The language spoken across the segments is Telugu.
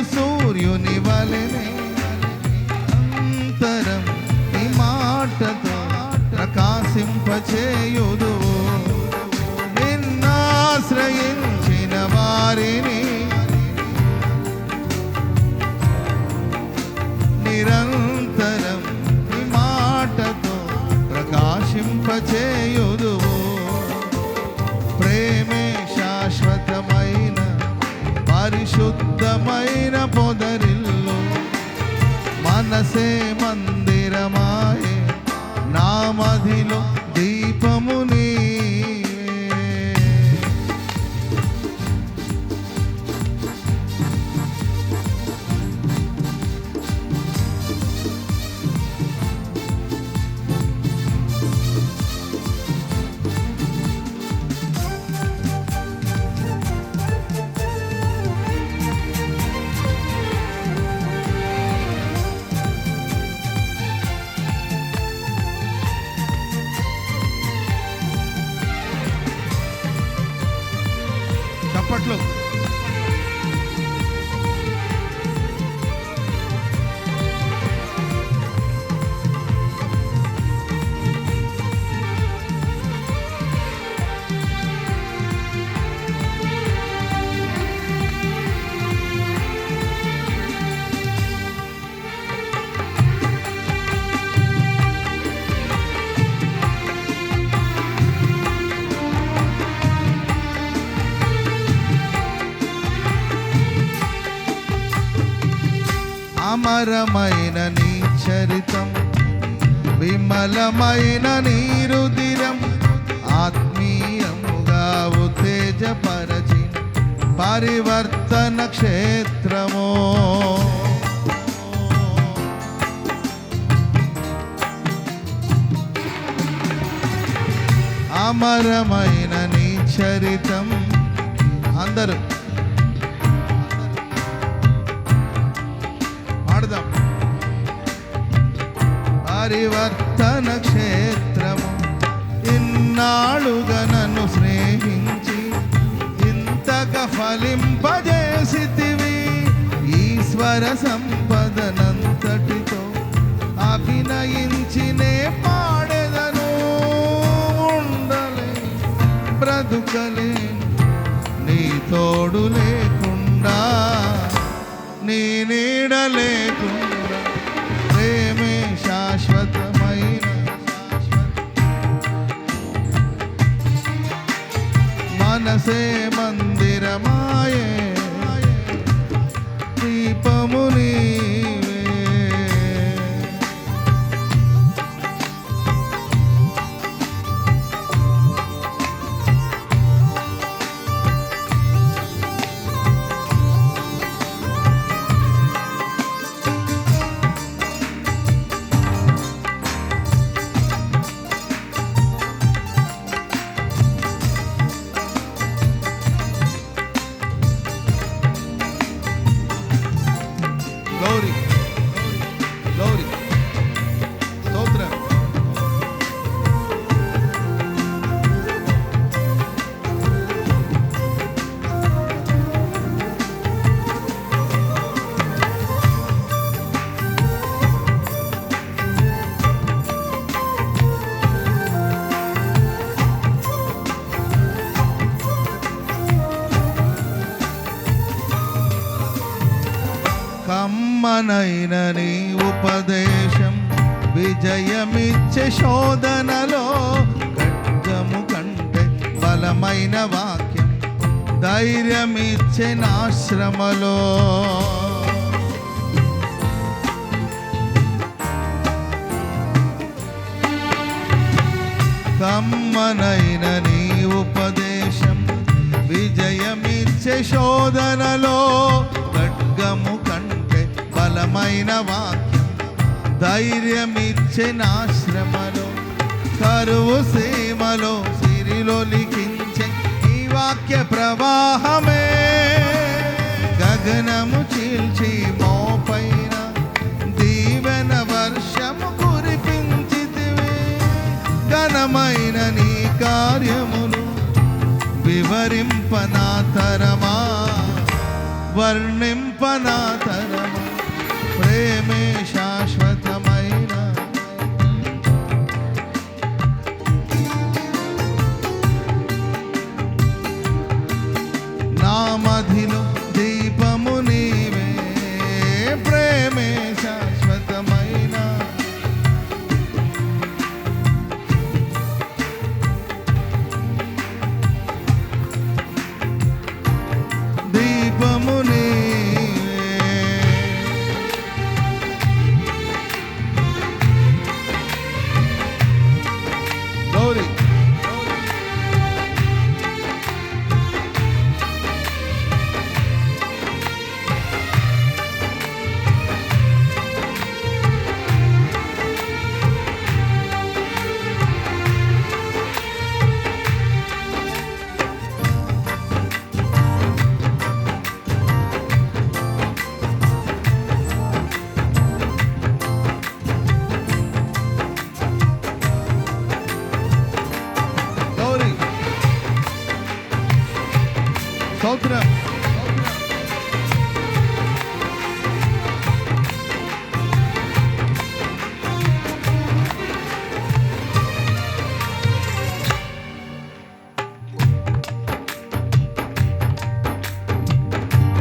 ఉదయించు సూర్యుని వలెనే అంతరం నీ మాటతో ప్రకాశింపచేయుదు. నిన్నాశ్రయించిన వారిని నిరంతరం నీ మాటతో ప్రకాశింపచేయుదు. పరిశుద్ధమైన పొదరిల్లు. మనసే మందిరమాయే. నామధిలో అపారమైన నీ చరితం విమలమైన నీ రుదిరం ఆత్మీయముగా ఉత్తేజపరచి పరివర్తన క్షేత్రమో. అమరమైన నీ చరితం. అందరూ పరివర్తన క్షేత్రము. ఇన్నాళ్ళుగా నన్ను స్నేహించి ఇంతగా ఫలింపజేసితివి. ఈశ్వర సంపదనంతటితో అభినయించినే పాడెదను. ఉండలే బ్రతుకలే నీ తోడు లేకుండా నీ నీడ లేకుండా మనసే మందిరమా? విజయమిచ్చే శోధనలో ఖడ్గము కంటే బలమైన వాక్యం ధైర్యమిచ్చే నాశ్రమలో. కమ్మనైన నీ ఉపదేశం విజయమిచ్చే శోధనలో ఖడ్గము కంటే బలమైన వాక్యం ధైర్యమిచ్చే నాశ్రమలో కరువు సీమలో సిరిలో లిఖించే ఈ వాక్య ప్రవాహమే. గగనము చీల్చి మోపైన దీవెన వర్షము కురిపించితివే. ఘనమైన నీ కార్యములు వివరింపనా తరమా వర్ణింపనా తరమా ప్రేమేశా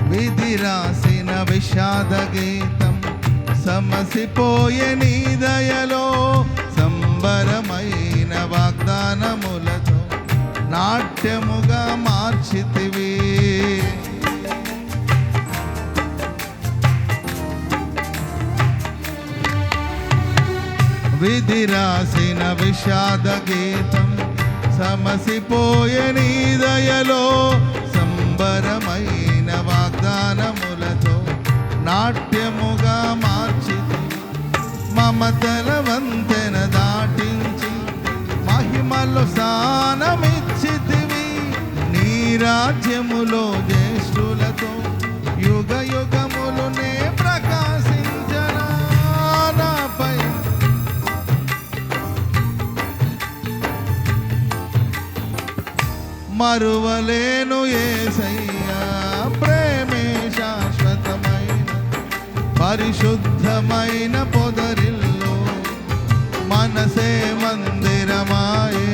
విధి రాసిన విషాద గీతం సమసిపోయే నీ దయలో సంబరమైన వాగ్దానములతో నాట్యముగా మార్చితివి. విధి రాసిన విషాద గీతం సమసిపోయే నీ దయలో వాగ్దానములతో నాట్యముగా మార్చి మమతల వంతెన దాటించి మహిమలు స్థానమిచ్చితివి. నీ రాజ్యములో జ్యేష్ఠులతో యుగ యుగములునే మరువలేను ఏసయ్యా. సై పరిశుద్ధమైన పొదరిల్లో మనసే మందిరమాయే.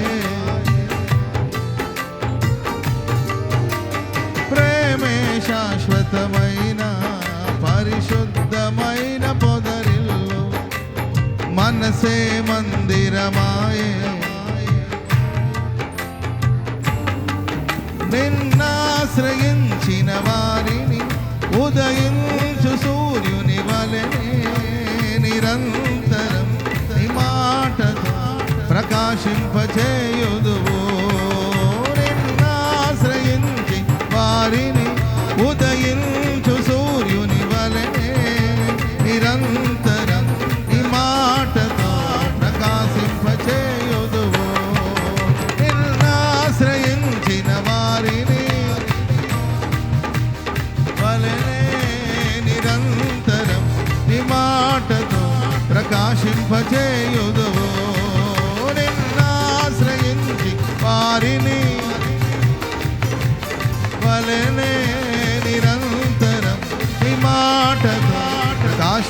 ప్రేమే శాశ్వతమైన పరిశుద్ధమైన పొదరిల్లో మనసే మందిరమాయే. నిన్నాశ్రయించిన వారిని ఉదయించు సూర్యు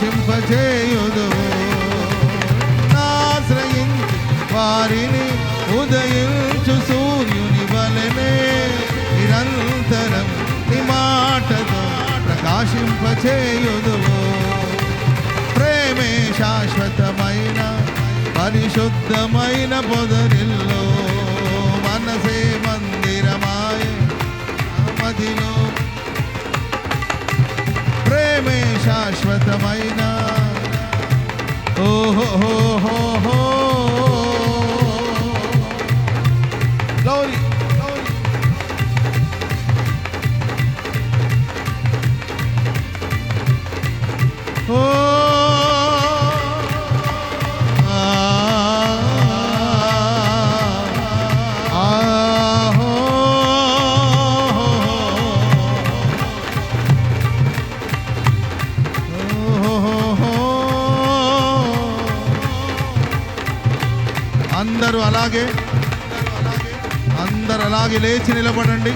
ప్రకాశింపచేయుదువు ఆశ్రయించి వారిని ఉదయించు సూర్యుని వలనే నిరంతరం నీ మాటతో ప్రకాశింపచేయుదు ప్రేమే శాశ్వతమైన పరిశుద్ధమైన పొదరిల్లో మనసే మందిరమాయ మదిలో ప్రేమే శాశ్వతమైన ఓహో హో హో అలాగే అందరు అలాగే లేచి నిలబడండి.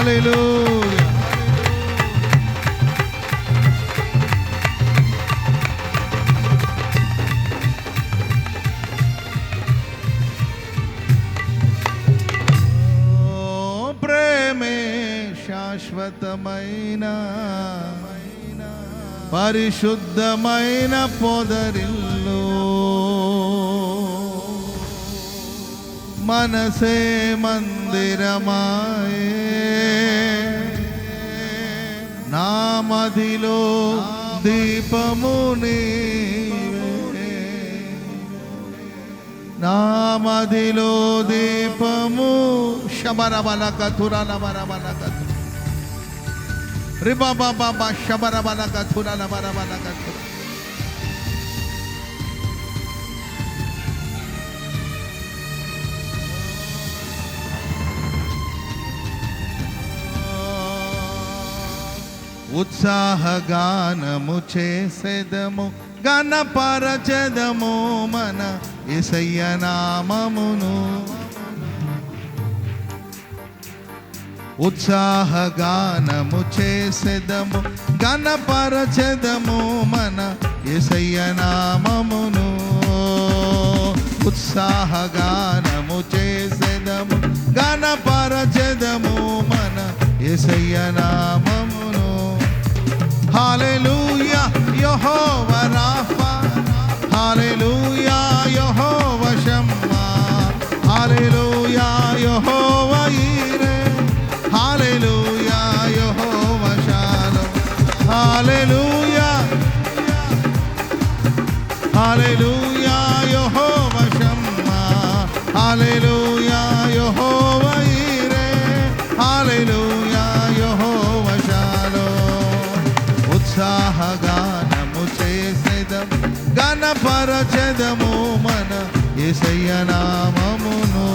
హాలెలూయ ఓ ప్రేమే శాశ్వతమైన పరిశుద్ధమైన పొదరిల్లు మనసే మందిరమాయే నా మదిలో దీపము నా మదిలో దీపము శబరబల కథుర నమరబల కథు రిబాబా శబరబల కథుర నమరబల కథుర ఉత్సాహగానము చేసెదము గణపరచదము మన ఇసయ్య నామమును. ఉత్సాహగానము చేసెదము గణపరచదము మన ఇసయ్య నామమును. ఉత్సాహగానము చేసెదము గణపరచదము మన ఇసయ్య నామమును. Hallelujah, Jehovah Rapha. Hallelujah, గణపరచెదము మన ఎసయ్య నామమును.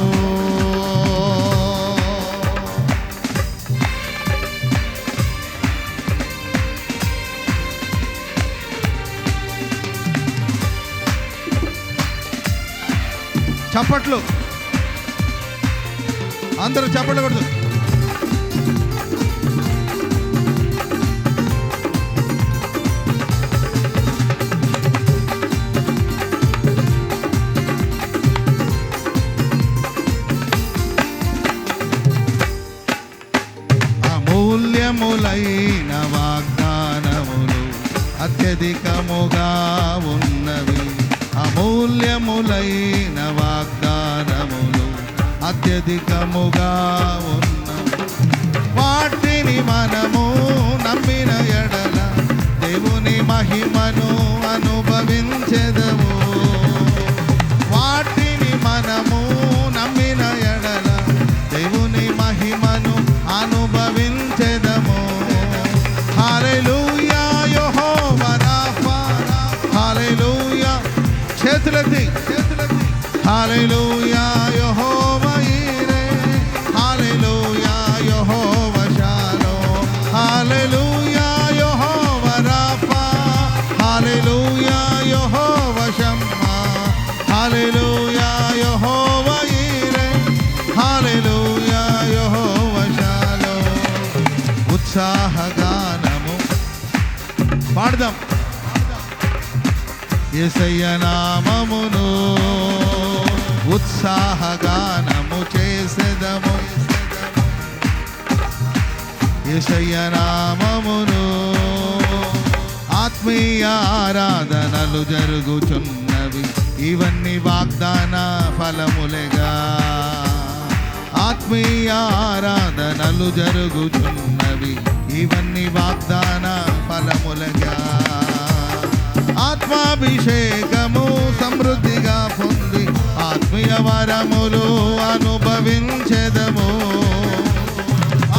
చప్పట్లు. అందరూ చప్పట్లు కొడుతుంది నిత్యములైన వాగ్దానములు అత్యధికముగా ఉన్నవి. అమూల్యములైన వాగ్దానములు అత్యధికముగా ఉన్నవి. వాటిని మనము నమ్మిన ఎడల దేవుని మహిమను అనుభవించెదము. వాటిని మనము ఉత్సాహగానము పాడదాం. ఎసయ్య నామమును. ఉత్సాహగానము చేసేదము. ఎసయ్య నామమును ఆత్మీయ ఆరాధనలు జరుగుచున్నవి. ఇవన్నీ వాగ్దాన ఫలములేగా. ఆత్మీయ ఆరాధనలు జరుగుచున్నవి. ఇవన్నీ వాగ్దాన ఫలములగా. ఆత్మాభిషేకము సమృద్ధిగా పొంది ఆత్మీయ వరములు అనుభవించెదము.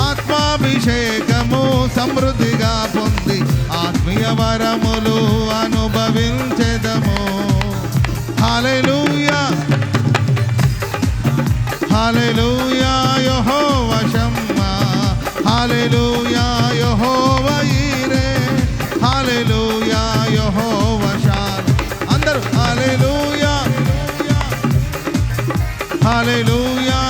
ఆత్మాభిషేకము సమృద్ధిగా పొంది ఆత్మీయ వరములు అనుభవించెదము. హల్లెలూయా. హల్లెలూయా యహో వశమ్మ హల్లెలూయా యహో వైరే హల్లెలూయా. Hallelujah.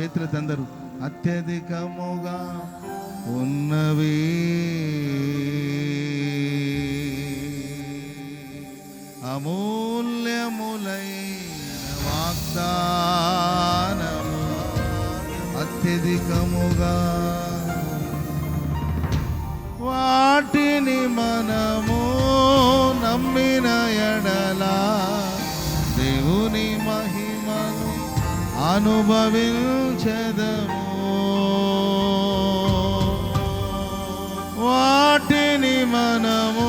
వాగ్దానములు చేతులతందరూ. అత్యధికముగా ఉన్నవి. అమూల్యములైన వాగ్దానము. అత్యధికముగా వాటిని మనము నమ్మిన అనుభవించదము. వాటిని మనము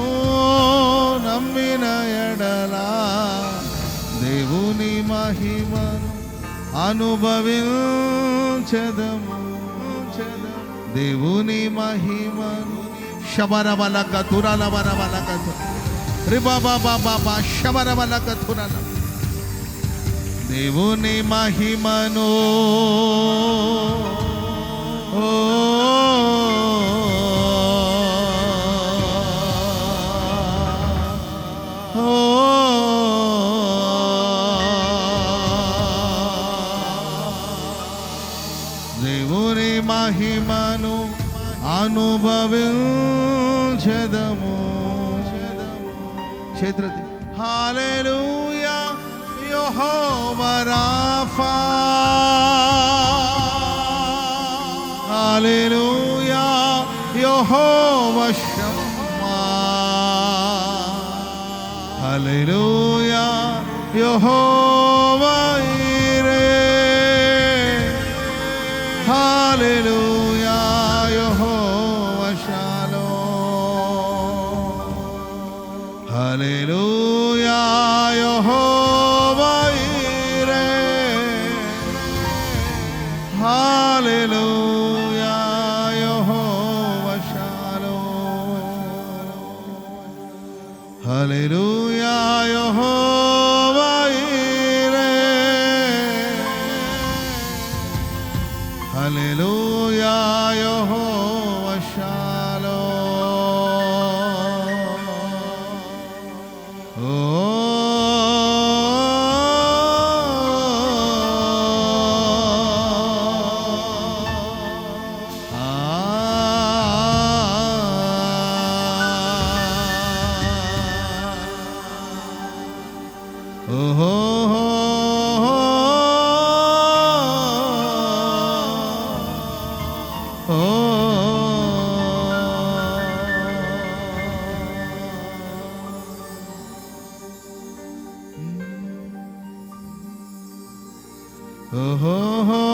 నమ్మిన ఎడలా దేవుని మహిమను అనుభవించదము. దేవుని మహిమను శబరబలక రిబాబా బాబా శబరబలక తురల. దేవుని మహిమను. ఓ. ఓ. మహిమను అనుభవించదము. చేతులెత్తి. హల్లెలూయా Jehovah Rapha. Hallelujah, Jehovah Shammah. Hallelujah, Jehovah. Oh,